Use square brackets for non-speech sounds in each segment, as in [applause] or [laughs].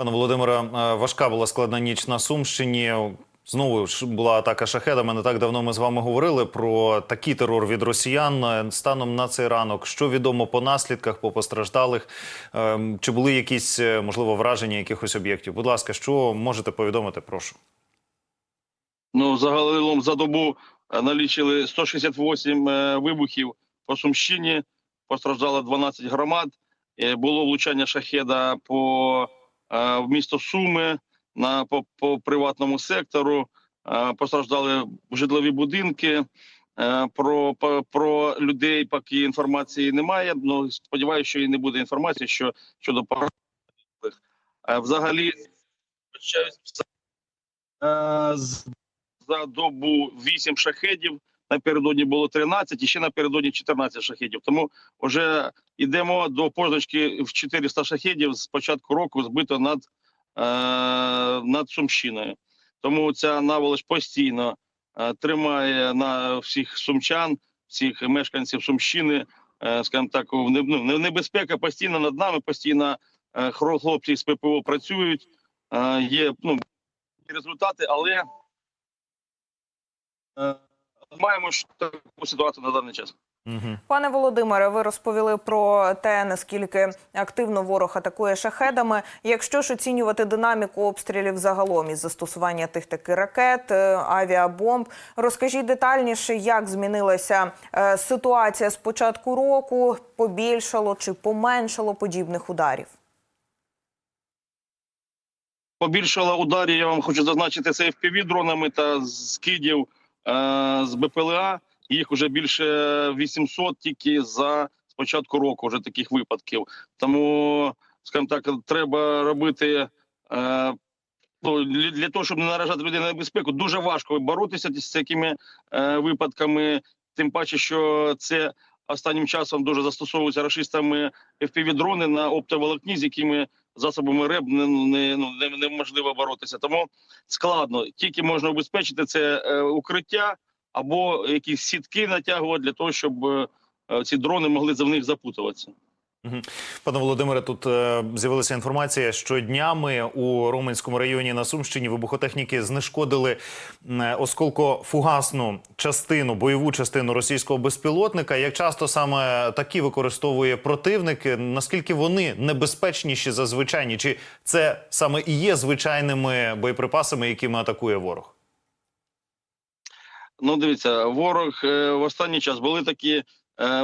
Пане Володимире, е, важка була складна ніч на Сумщині. Знову ж була атака шахедами. Не так давно ми з вами говорили про такий терор від росіян Е, станом на цей ранок. Що відомо по наслідках, по постраждалих? Ем, Чи були якісь е, можливо враження якихось об'єктів? Будь ласка, що можете повідомити? Прошу. Ну, загалом за добу налічили 168 е, вибухів по Сумщині, постраждало 12 громад. Було влучання шахеда по в місто Суми на по, по приватному сектору. Е, Постраждали житлові будинки. Е, Про, про людей поки інформації немає. Ну сподіваюся, що і не буде інформації, що щодо. Е, Взагалі, е, за добу 8 шахедів. Напередодні було 13 і ще напередодні 14 шахедів. Тому вже йдемо до позначки в 400 шахедів з початку року збито над, е, над Сумщиною. Тому ця наволоч постійно е, тримає на всіх сумчан, всіх мешканців Сумщини, е, скажімо так, ну, небезпека постійно над нами, постійно е, хлопці з ППО працюють. Е, є ну, результати, але Е, маємо ж таку ситуацію на даний час. Угу. Пане Володимире, ви розповіли про те, наскільки активно ворог атакує шахедами. Якщо ж оцінювати динаміку обстрілів загалом із застосування тих таки ракет, е, авіабомб, розкажіть детальніше, як змінилася е, ситуація з початку року, побільшало чи поменшало подібних ударів? Побільшало ударів, я вам хочу зазначити, це fpv дронами та скидів з БПЛА. Їх вже більше 800 тільки за з початку року вже таких випадків. Тому, скажімо так, треба робити. Е, ну, для, того, щоб не наражати людей на небезпеку, дуже важко боротися з такими е, випадками. Тим паче, що це останнім часом дуже застосовуються рашистами FPV-дрони на оптоволокні, з якими засобами РЕБ не, не, ну, не, неможливо боротися. Тому складно. Тільки можна убезпечити це е, укриття або якісь сітки натягувати для того, щоб е, ці дрони могли за них запутуватися. Пане Володимире, тут е, з'явилася інформація, що днями у Роменському районі на Сумщині вибухотехніки знешкодили е, осколкофугасну частину, бойову частину російського безпілотника. Як часто саме такі використовує противник? Наскільки вони небезпечніші за звичайні? Чи це саме і є звичайними боєприпасами, якими атакує ворог? Ну, дивіться, ворог е, в останній час були такі е,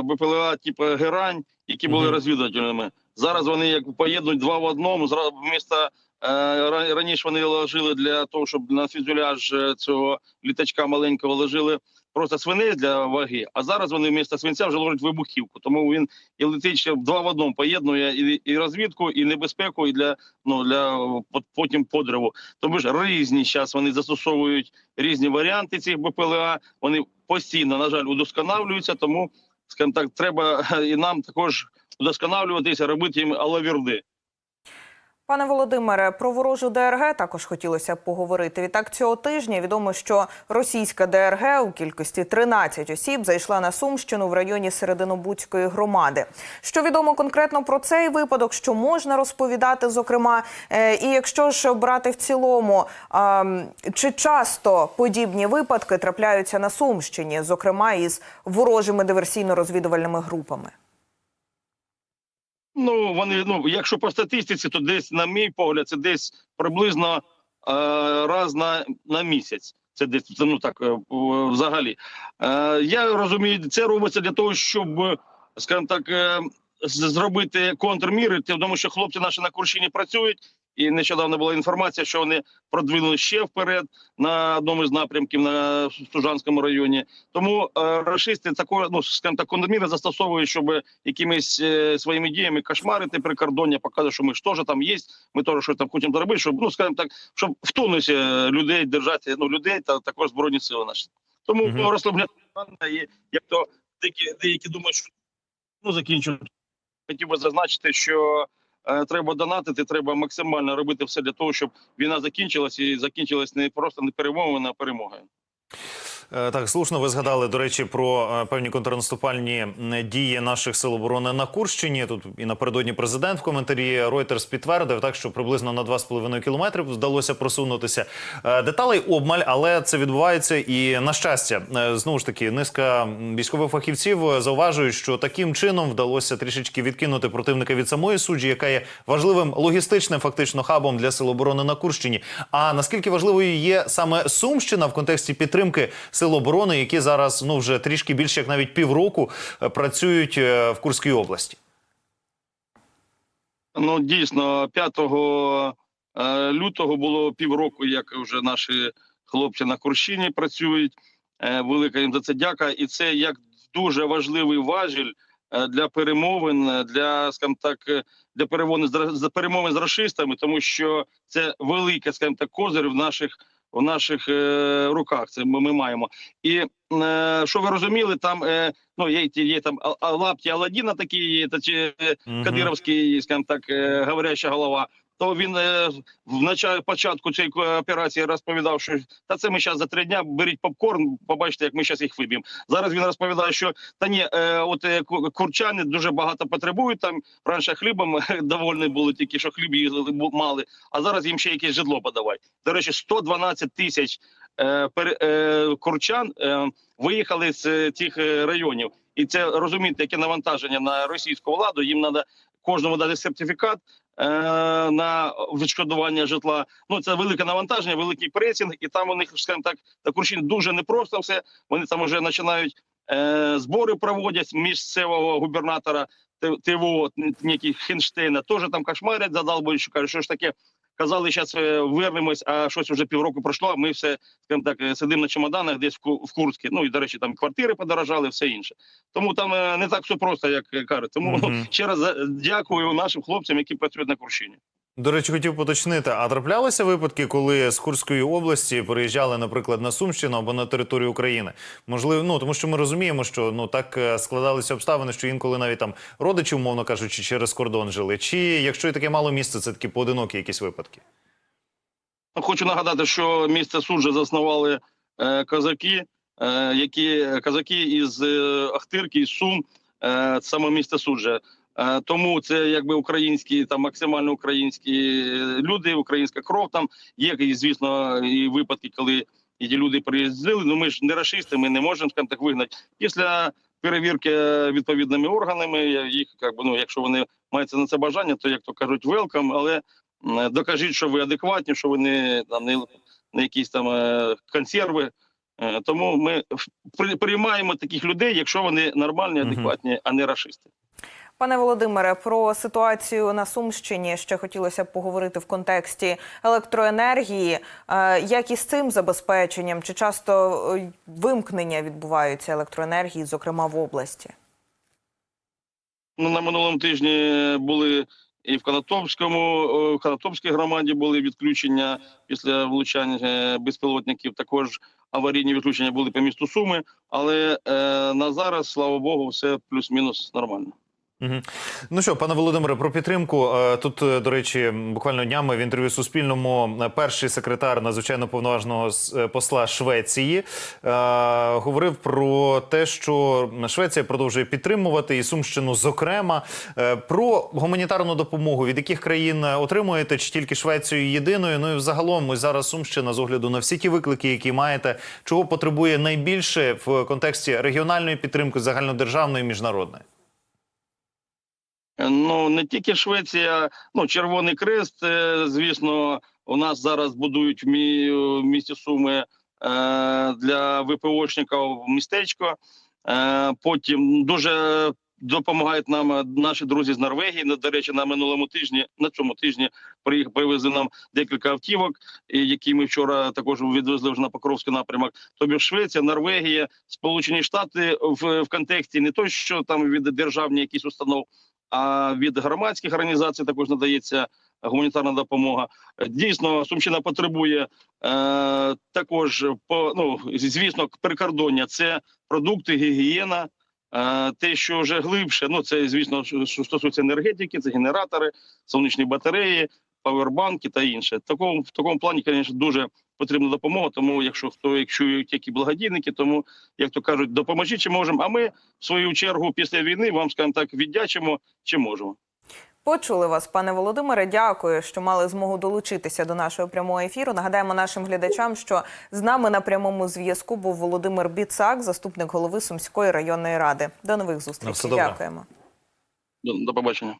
БПЛА, типу Герань, які були Мгм. розвідувальними. Зараз вони як поєднують два в одному. Зразу вмісто е, раніше вони ложили для того, щоб на фюзеляж е, цього літачка маленького ложили просто свинець для ваги. А зараз вони вмісто свинця вже ложать вибухівку. Тому він і летить ще два в одному поєднує і, і розвідку, і небезпеку, і для ну для е, потім подриву. Тому ж різні зараз вони застосовують різні варіанти цих БПЛА. Вони постійно, на жаль, удосконалюються. Тому, скажімо так, треба [laughs] і нам також удосконалюватися, робити їм алавірди. Пане Володимире, про ворожу ДРГ також хотілося поговорити. Відтак цього тижня відомо, що російська ДРГ у кількості 13 осіб зайшла на Сумщину в районі Серединобудської громади. Що відомо конкретно про цей випадок, що можна розповідати, зокрема, Е, і якщо ж брати в цілому, чи часто подібні випадки трапляються на Сумщині, зокрема із ворожими диверсійно-розвідувальними групами? Ну вони ну, якщо по статистиці, то десь, на мій погляд, це десь приблизно е, раз на, на місяць. Це десь ну так е, взагалі. Е, я розумію, це робиться для того, щоб, скажімо так, е, зробити контрміри, тому що хлопці наші на Курщині працюють. І нещодавно була інформація, що вони продвинули ще вперед на одному з напрямків на Стужанському районі. Тому е, рашисти такої, ну скажімо так, контрміри застосовують, щоб якимись е, своїми діями кошмарити прикордоння, показати, що ми ж теж там є, ми теж щось там хочемо зробити, щоб ну скажімо так, щоб в тонусі е, людей держати, ну людей та також збройні сили наші. Тому Мгм. mm розслабляти і як то деякі деякі думають, що ну закінчу. Хотів би зазначити, що треба донатити, треба максимально робити все для того, щоб війна закінчилась і закінчилась не просто не перемовина, а перемогою. Е, Так, слушно, ви згадали, до речі, про е, певні контрнаступальні дії наших сил оборони на Курщині. Тут і напередодні президент в коментарі Reuters підтвердив, так що приблизно на 2,5 кілометри вдалося просунутися. Е, Деталей обмаль, але це відбувається і на щастя. Знову ж таки, низка військових фахівців зауважують, що таким чином вдалося трішечки відкинути противника від самої суджі, яка є важливим логістичним фактично хабом для сил оборони на Курщині. А наскільки важливою є саме Сумщина в контексті підтримки сил оборони, які зараз ну вже трішки більше як навіть півроку е, працюють е, в Курській області? Ну, дійсно, 5 е, лютого було півроку, як вже наші хлопці на Курщині працюють. Велика їм за це дяка. І це як дуже важливий важіль для перемовин, для, скажімо так, для перемовин з перемовин з расистами, тому що це велике, скажімо так, козир в наших в наших е, руках. Це ми, ми маємо. І е, що ви розуміли, там е, ну є, є там лапті Аладіна, такі, та чи е, Кадировський, скажімо так, е, говоряща голова. То він е, в початку цієї операції розповідав, що та це ми зараз за три дня беріть попкорн, побачите, як ми зараз їх виб'ємо. Зараз він розповідає, що та ні, е, от е, курчани дуже багато потребують. Там раніше хлібом [laughs] довольні були, тільки що хліб їли, мали, а зараз їм ще якесь житло подавай. До речі, 112 тисяч пер- курчан виїхали з е, районів. І це розумієте, яке навантаження на російську владу. Їм треба кожному дати сертифікат на відшкодування житла. Ну це велике навантаження, великий пресінг, і там у них скажімо так на Курщині дуже непросто все. Вони там вже починають е, збори проводять місцевого губернатора ТВО, некий Хенштейна, теж там кошмарять, задалбують, що кажуть, що ж таке. Казали, зараз вернемось, а щось вже півроку пройшло. а Ми все скажімо так е, сидимо на чемоданах десь в Ку- в Курську. Ну і до речі, там квартири подорожали, все інше. Тому там е, не так все просто, як е, кажуть. Тому Мгм. [laughs] ще раз е, дякую нашим хлопцям, які працюють на Курщині. До речі, хотів поточнити, а траплялися випадки, коли з Курської області переїжджали, наприклад, на Сумщину або на територію України? Можливо, ну тому що ми розуміємо, що ну так е, складалися обставини, що інколи навіть там родичі, умовно кажучи, через кордон жили. Чи якщо і таке мало місце, це такі поодинокі якісь випадки? Ну, Хочу нагадати, що місце суджа заснували е, козаки, е, які козаки із е, Ахтирки, із Сум, е, саме місце суджа. Е, тому це якби українські, там максимально українські люди, українська кров. Там є, і, звісно, і випадки, коли і люди приїздили. Ну ми ж не расисти, ми не можемо скажімо так вигнати. Після перевірки відповідними органами, їх якби ну, якщо вони мають на це бажання, то як то кажуть, велкам, але Докажіть, що ви адекватні, що ви не там не, не якісь там е, консерви. Е, Тому ми приймаємо таких людей, якщо вони нормальні, адекватні, а не рашисти. Пане Володимире, про ситуацію на Сумщині ще хотілося б поговорити в контексті електроенергії. Е, Як із цим забезпеченням? Чи часто е, вимкнення відбуваються електроенергії, зокрема в області? Ну на минулому тижні були і в Канатопському, е, в Канатопській громаді були відключення після влучання е, безпілотників. Також аварійні відключення були по місту Суми, але е, на зараз, слава Богу, все плюс-мінус нормально. Ну що, пане Володимире, про підтримку. Е, Тут, е, до речі, буквально днями в інтерв'ю Суспільному е, перший секретар надзвичайно повноважного посла Швеції говорив про те, що Швеція продовжує підтримувати і Сумщину, зокрема, про гуманітарну допомогу. Від яких країн отримуєте, чи тільки Швецію єдиною? Ну і взагалом, ось зараз Сумщина з огляду на всі ті виклики, які маєте, чого потребує найбільше в контексті регіональної підтримки, загальнодержавної міжнародної. Ну не тільки Швеція, ну Червоний Крест. е, Звісно, у нас зараз будують мі- в місті Суми е, для ВПОшників містечко. Е, Потім дуже допомагають нам е, наші друзі з Норвегії. Ну, До речі, на минулому тижні, на цьому тижні приїх- привезли нам декілька автівок, які ми вчора також відвезли вже на Покровський напрямок. Тобі Швеція, Норвегія, Сполучені Штати в, в контексті не то, що там від державні якісь установ, а від громадських організацій також надається гуманітарна допомога. Дійсно, Сумщина потребує е, також по ну звісно, прикордоння це продукти, гігієна. Е, те, що вже глибше, ну це звісно, що стосується енергетики, це генератори, сонячні батареї, павербанки та інше. Такому в такому плані, звісно, дуже потрібна допомога. Тому, якщо хто як чують які благодійники, тому як то кажуть, допоможіть чи можемо. А ми в свою чергу після війни вам скажімо так віддячимо чи можемо. Почули вас, пане Володимире. Дякую, що мали змогу долучитися до нашого прямого ефіру. Нагадаємо нашим глядачам, що з нами на прямому зв'язку був Володимир Біцак, заступник голови Сумської районної ради. До нових все зустрічей. добре. Дякуємо. До, до побачення.